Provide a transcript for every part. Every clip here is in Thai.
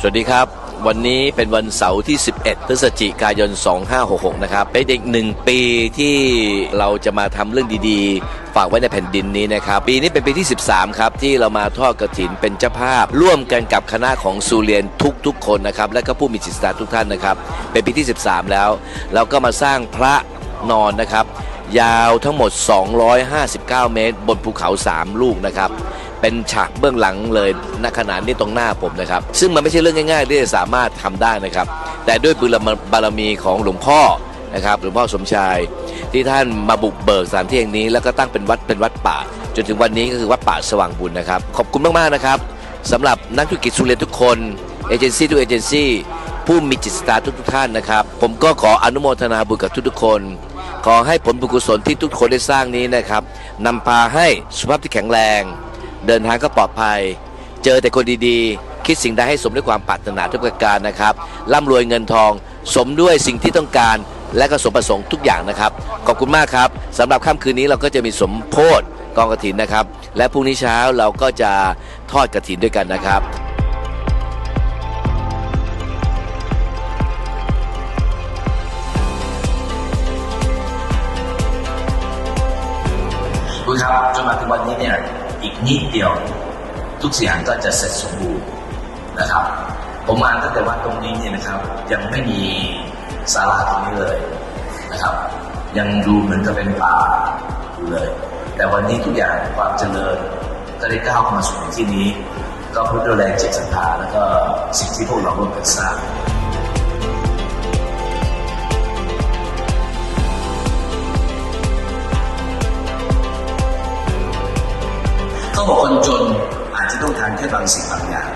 สวัสดีครับ วันนี้เป็นวันเสาร์ที่ 11 พฤศจิกายน 2566 นะครับ เป็นอีกหนึ่งปีที่เราจะมาทำเรื่องดีๆ ฝากไว้ในแผ่นดินนี้นะครับ ปีนี้เป็นปีที่ 13 ครับ ที่เรามาทอดกระถินเป็นเจ้าภาพ ร่วมกันกับคณะของซูเรียนทุกๆ คนนะครับ และก็ผู้มีจิตศรัทธาทุกท่านนะครับ เป็นปีที่ 13 แล้ว เราก็มาสร้างพระนอนนะครับ ยาวทั้งหมด 259 เมตร บนภูเขา 3 ลูกนะครับ เป็นฉากเบื้องหลังเลยณขณะนี้ตรงหน้าผมนะครับ ซึ่งมันไม่ใช่เรื่องง่ายๆที่จะสามารถทำได้นะครับ แต่ด้วยบุญบารมีของหลวงพ่อนะครับหลวงพ่อสมชาย ที่ท่านมาบุกเบิกสถานที่แห่งนี้ แล้วก็ตั้งเป็นวัดเป็นวัดป่า จนถึงวันนี้ก็คือวัดป่าสว่างบุญนะครับ ขอบคุณมากๆนะครับสำหรับนักธุรกิจสุเรนทุกคนเอเจนซี่ทุกเอเจนซี่ผู้มีจิตศรัทธาทุกๆท่านนะครับ ผมก็ขออนุโมทนาบุญกับทุกๆคน ขอให้ผลบุญกุศลที่ทุกคนได้สร้างนี้นะครับนำพาให้สุขภาพที่แข็งแรง เดินทางก็ปลอดภัย เจอแต่คนดีๆ คิดสิ่งใดให้สมด้วยความปรารถนาทุกประการนะครับร่ำรวยเงินทอง สมด้วยสิ่งที่ต้องการ และก็สมประสงค์ทุกอย่างนะครับ ขอบคุณมากครับสำหรับค่ำคืนนี้เราก็จะมีสมโพธกองกระถินนะครับ และพรุ่งนี้เช้าเราก็จะทอดกระถินด้วยกันนะครับคุณครับจนมาถึงวันนี้เนี่ย อีกนิดเดียว ทุกอย่างก็จะเสร็จสมบูรณ์นะครับ ผมมาตั้งแต่วันตรงนี้เนี่ยนะครับ ยังไม่มีศาลาตรงนี้เลยนะครับ ยังดูเหมือนกับเป็นป่าอยู่เลย แต่วันนี้ทุกอย่างความเจริญก็ได้ก้าวมาสู่ที่นี้ ก็เพื่อดูแลจิตศรัทธาแล้วก็สิ่งที่พวกเราร่วมกันสร้าง เขาบอกคนจนอาจจะต้องการแค่บางสิ่งบางอย่าง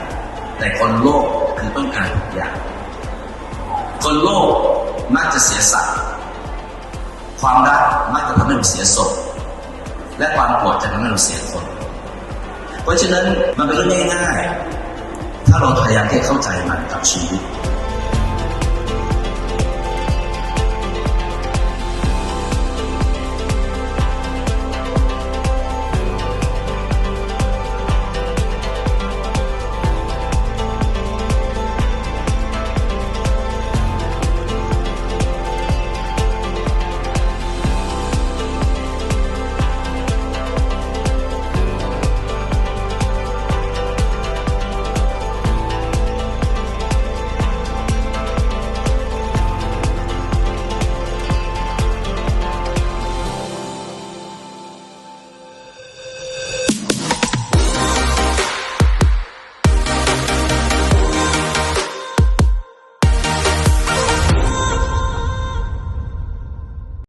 แต่คนโลภคือต้องการทุกอย่าง คนโลภมักจะเสียสัตว์ความรักมักจะทำให้เราเสียศพและความโกรธจะทำให้เราเสียคน เพราะฉะนั้นมันเป็นเรื่องง่ายๆ ถ้าเราพยายามที่จะเข้าใจมันกับชีวิต